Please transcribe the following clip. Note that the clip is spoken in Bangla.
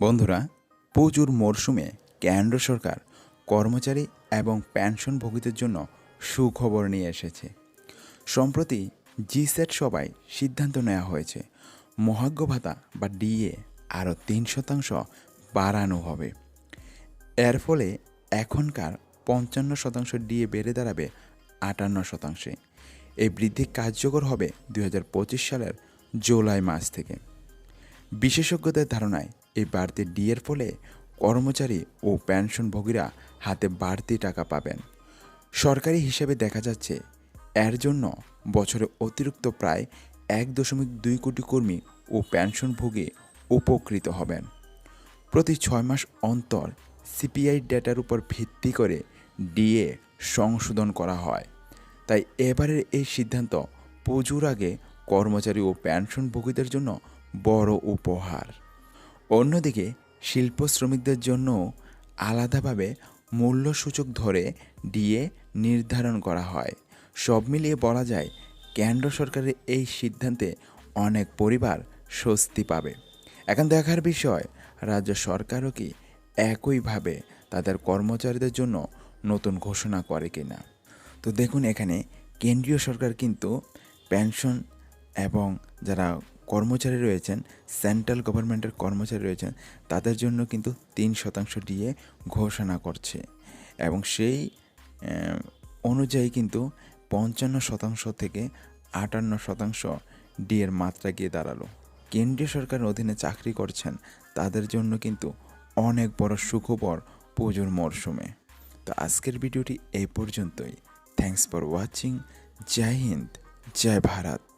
বন্ধুরা পুজোর মরশুমে কেন্দ্র সরকার কর্মচারী এবং পেনশনভোগীদের জন্য সুখবর নিয়ে এসেছে। সম্প্রতি জি সেট সবাই সিদ্ধান্ত নেওয়া হয়েছে, মহাজ্ঞ ভাতা বা ডিএ আরও তিন শতাংশ বাড়ানো হবে। এর ফলে এখনকার পঞ্চান্ন শতাংশ ডিএ বেড়ে দাঁড়াবে আটান্ন শতাংশে। এই বৃদ্ধি কার্যকর হবে দু হাজার পঁচিশ সালের জুলাই মাস থেকে। বিশেষজ্ঞদের ধারণায় এই বাড়তি ডিএর ফলে কর্মচারী ও পেনশনভোগীরা হাতে বাড়তি টাকা পাবেন। সরকারি হিসেবে দেখা যাচ্ছে, এর জন্য বছরে অতিরিক্ত প্রায় এক দশমিক দুই কোটি কর্মী ও পেনশনভোগী উপকৃত হবেন। প্রতি ছয় মাস অন্তর সিপিআই ডেটার উপর ভিত্তি করে ডিএ সংশোধন করা হয়। তাই এবারের এই সিদ্ধান্ত পুজোর আগে কর্মচারী ও পেনশনভোগীদের জন্য বড় উপহার। অন্যদিকে, শিল্প শ্রমিকদের জন্য আলাদাভাবে মূল্যসূচক ধরে ডিএ নির্ধারণ করা হয়। সব মিলিয়ে বলা যায়, কেন্দ্র সরকারের এই সিদ্ধান্তে অনেক পরিবার স্বস্তি পাবে। এখন দেখার বিষয়, রাজ্য সরকারও কি একইভাবে তাদের কর্মচারীদের জন্য নতুন ঘোষণা করে কিনা? তো দেখুন এখানে, কেন্দ্রীয় সরকার কিন্তু পেনশন এবং যারা কর্মচারী রয়েছেন সেন্ট্রাল গভর্নমেন্টের কর্মচারী রয়েছেন, তাদের জন্য কিন্তু তিন শতাংশ দিয়ে ঘোষণা করছে। এবং সেই অনুযায়ী কিন্তু পঞ্চান্ন শতাংশ থেকে আটান্ন শতাংশ ডিএর মাত্রা গিয়ে দাঁড়াল। কেন্দ্রীয় সরকারের অধীনে চাকরি করছেন, তাদের জন্য কিন্তু অনেক বড় সুখবর পুজোর মরশুমে তো আজকের ভিডিওটি এই পর্যন্তই। Thanks for watching Joy Hind. Joy Bharat.